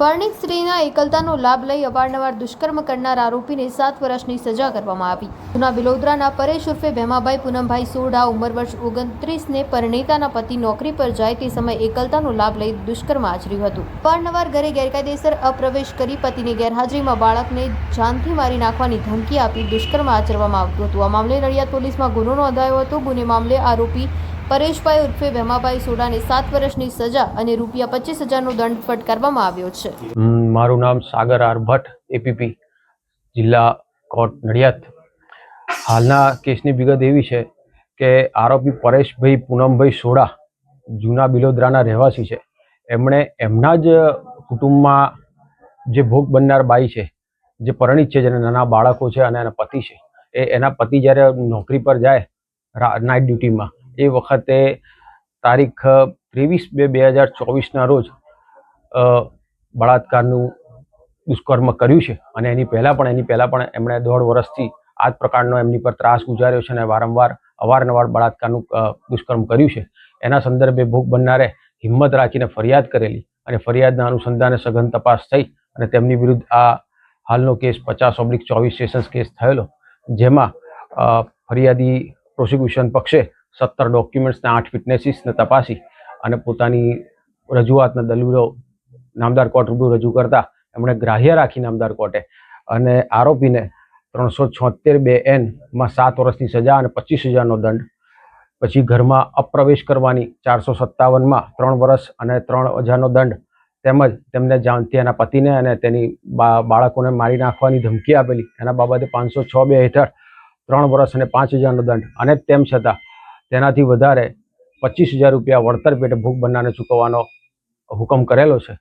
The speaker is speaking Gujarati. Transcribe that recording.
પરણિત સ્ત્રીના એકલતાનો લાભ લઈ અવારનવાર દુષ્કર્મ કરનાર આરોપીને સાત વર્ષની સજા કરવામાં આવી. જૂના બિલોદરાના પરેશ ઉર્ફે ભેમાભાઈ પૂનમભાઈ સોઢા ઉંમર વર્ષ ઓગણત્રીસને પરણિતાના પતિ નોકરી પર જાય તે સમયે એકલતાનો લાભ લઈ દુષ્કર્મ આચર્યું હતું. અવારનવાર ઘરે ગેરકાયદેસર અપ્રવેશ કરી પતિની ગેરહાજરીમાં બાળકને જાનથી મારી નાખવાની ધમકી આપી દુષ્કર્મ આચરવામાં આવતું હતું. આ મામલે નડિયાદ પોલીસમાં ગુનો નોંધાયો હતો. ગુને મામલે આરોપી પરેશભાઈ ઉર્ફે ભેમાભાઈ સોડાને સાત વર્ષની સજા અને રૂપિયા પચીસ હજારનો દંડ ફટકારવામાં આવ્યો છે. મારું નામ સાગર આર ભટ્ટ એપીપી જિલ્લા કોર્ટ નડિયાદ. હાલના કેસની વિગત એવી છે કે આરોપી પરેશભાઈ પૂનમભાઈ સોડા જૂના બિલોદરાના રહેવાસી છે. એમણે એમના જ કુટુંબમાં જે ભોગ બનનાર બાઈ છે, જે પરણિત છે, જેના નાના બાળકો છે અને એના પતિ છે, એ એના પતિ જ્યારે નોકરી પર જાય નાઇટ ડ્યુટીમાં એ વખતે તારીખ ત્રેવીસ બે બે હજાર ચોવીસના રોજ બળાત્કારનું દુષ્કર્મ કર્યું છે અને એની પહેલાં પણ, એની પહેલાં પણ એમણે દોઢ વર્ષથી આ જ પ્રકારનો એમની પર ત્રાસ ગુજાર્યો છે અને વારંવાર અવારનવાર બળાત્કારનું દુષ્કર્મ કર્યું છે. એના સંદર્ભે ભોગ બનનારે હિંમત રાખીને ફરિયાદ કરેલી અને ફરિયાદના અનુસંધાને સઘન તપાસ થઈ અને તેમની વિરુદ્ધ આ હાલનો કેસ પચાસ ઓબ્લિક ચોવીસ સેશન્સ કેસ થયેલો, જેમાં ફરિયાદી પ્રોસિક્યુશન પક્ષે સત્તર ડોક્યુમેન્ટ્સને આઠ ફિટનેસીસને તપાસી અને પોતાની રજૂઆતના દલીલો નામદાર કોર્ટ રૂબરૂ રજૂ કરતા એમણે ગ્રાહ્ય રાખી નામદાર કોર્ટે અને આરોપીને ત્રણસો છોતેર બે એનમાં સાત વર્ષની સજા અને પચીસ હજારનો દંડ. પછી ઘરમાં અપ્રવેશ કરવાની ચારસો સત્તાવનમાં ત્રણ વર્ષ અને ત્રણ હજારનો દંડ. તેમજ તેમને જાણતી એના પતિને અને તેની બાળકોને મારી નાખવાની ધમકી આપેલી. એના બાબતે પાંચસો છ બે હેઠળ ત્રણ વર્ષ અને પાંચ હજારનો દંડ. અને તેમ છતાં તેનાથી વધારે પચીસ હજાર રૂપિયા વળતર પેટે ભોગ બનનારને ચૂકવવાનો હુકમ કરેલો છે.